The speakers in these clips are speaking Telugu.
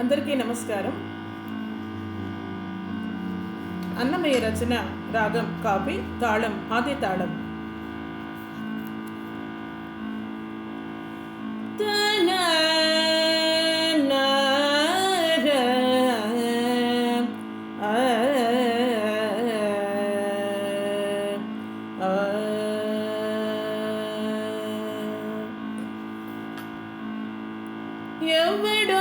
అందరికీ నమస్కారం అన్నమయ్య రచన రాగం కాపి తాళం ఆది తాళం ఎవడో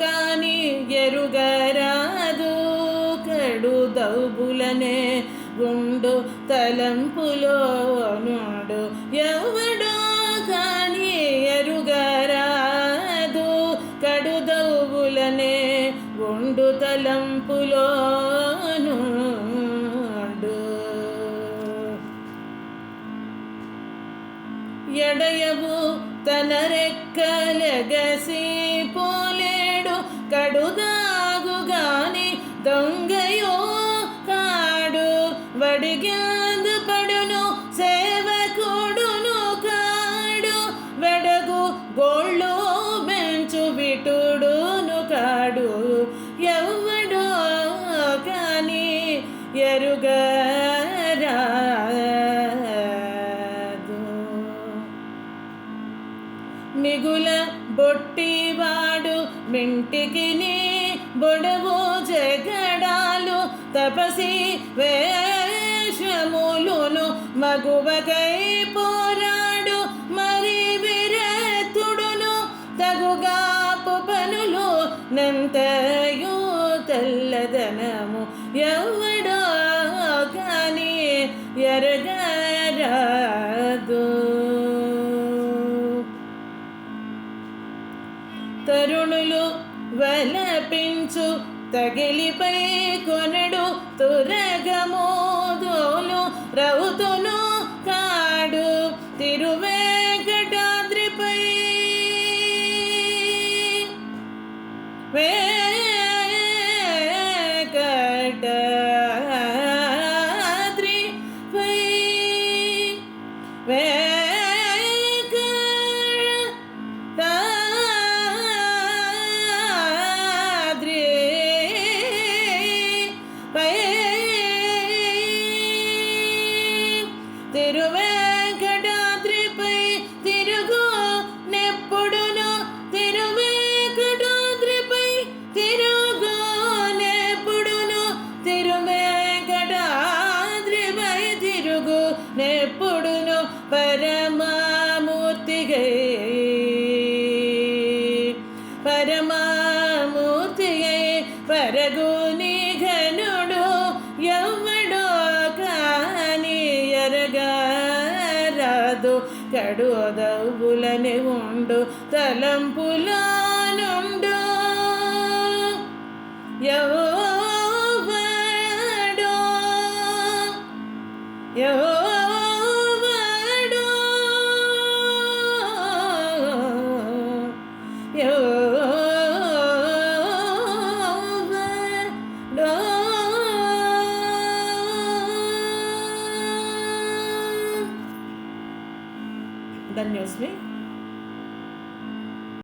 కాని ఎరుగరాదు. కడు దౌబులనే గుండు తలంపులో నుండు ఎవడో కాని ఎరుగరాదు. కడు దౌబులనే గుండు తలంపులో ఎడయవు తన రెక్కలెగసి పోలేడు కడుదాగుగాని దొంగయో కాడు. వడిగాదు పడును సేవకుడును కాడు. వెడగు గోళ్ళు బెంచు విటుడును కాడు. ఎవడో కాని ఎరుగా మిగుల బొట్టివాడు మింటికి నీ బొడవు జగడాలు తపసి వేషములును మగువకై పోరాడు మరి విరతుడును తగుగాపు పనులు నంతయు తెల్లదనము. ఎవడో కానీ ఎరగా తరుణులు వలపించు తగిలిపై కొనడు తురగమోదోలు రౌతును కాడు తిరువేకటాద్రిపై. వే పరమామూర్తిగై పరమామూర్తిగై పరగు ఘనుడు ఎవ్వడో కాని ఎరగారాదు కడుదవులని ఉండు తలంపులో Daniel Smith?